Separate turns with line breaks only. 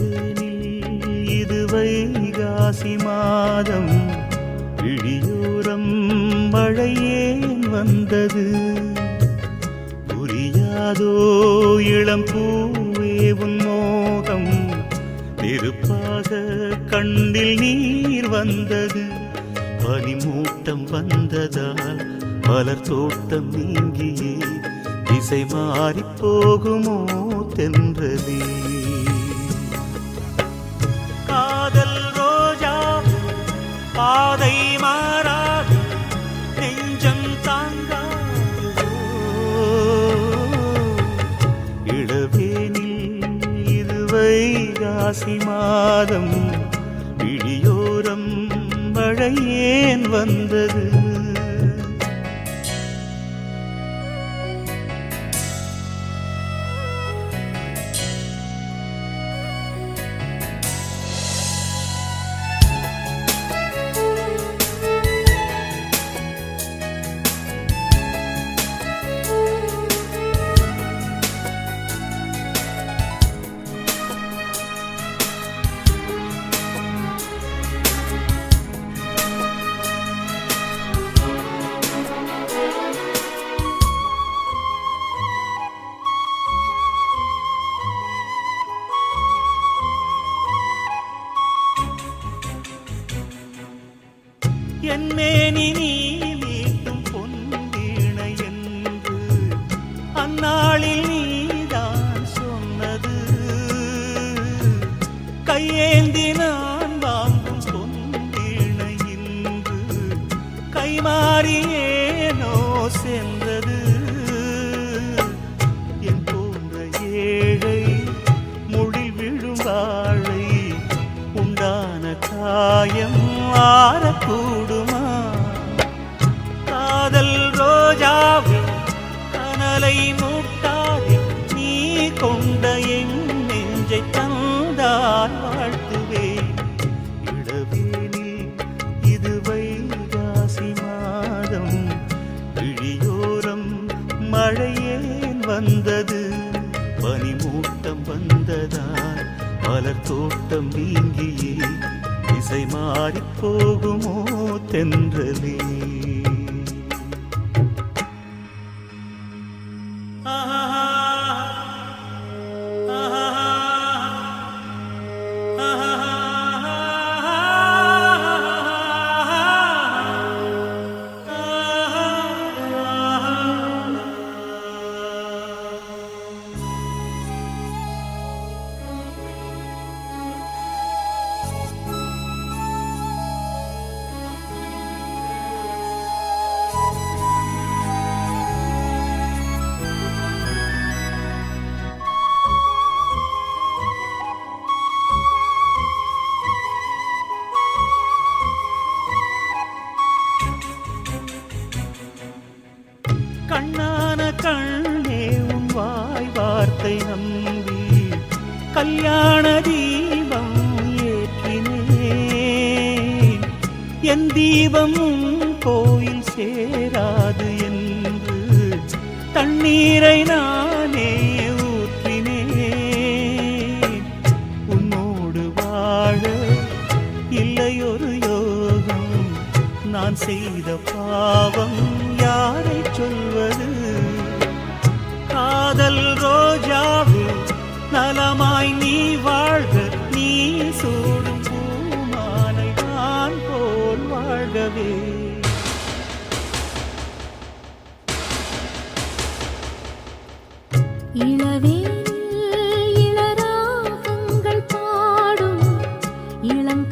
இளவேனில் இது வைகாசி மாதம் விழியோரம் மழையேன் வந்தது. புரியாதோ இளம் பூவே உன் மோகம் நெருப்பாக கண்ணில் நீர் வந்தது. பனிமூட்டம் வந்ததால் மலர் தோட்டம் நீங்கியே திசை மாறிப் போகுமோ தென்றதே பாதை மாறாது நெஞ்சம் தாங்காதோ இளவேனில் இருவை வைகாசி மாதம் விழியோரம் மழை ஏன் வந்தது. என்மேனி நீ மீட்டும் பொன்வீணை என்று அந்நாளில் நீதான் சொன்னது. கையேந்தி நான் வாங்கும் பொன்வீணை இன்று கைமாறியேனோ தலை மூட்டாதே. நீ கொண்ட என் நெஞ்சை தந்தால் வாழ்த்துவேன் இளவேனில் இது வைகாசி மாதம். விழியோரம் மழையேன் வந்தது. பனிமூட்டம் வந்ததால் மலர் தோட்டம் நீங்கியே. திசை மாறிப் போகுமோ தென்றலே. கண்ணான கண்ணே உன் வாய் வார்த்தை நம்பி கல்யாண தீபம் ஏற்றினேன். என் தீபம் கோயில் சேராது என்று தண்ணீரை நானே ஊற்றினேன். உன்னோடு வாழ இல்லையொரு யோகம் நான் செய்த பாவம் சொல்வது. காதல் ரோஜாவே நலமாய் நீ வாழ்க நீ சூடும் பூமாலை நான் போல் வாழ்கவே.
இளவே இளராகங்கள் பாடும் இளம்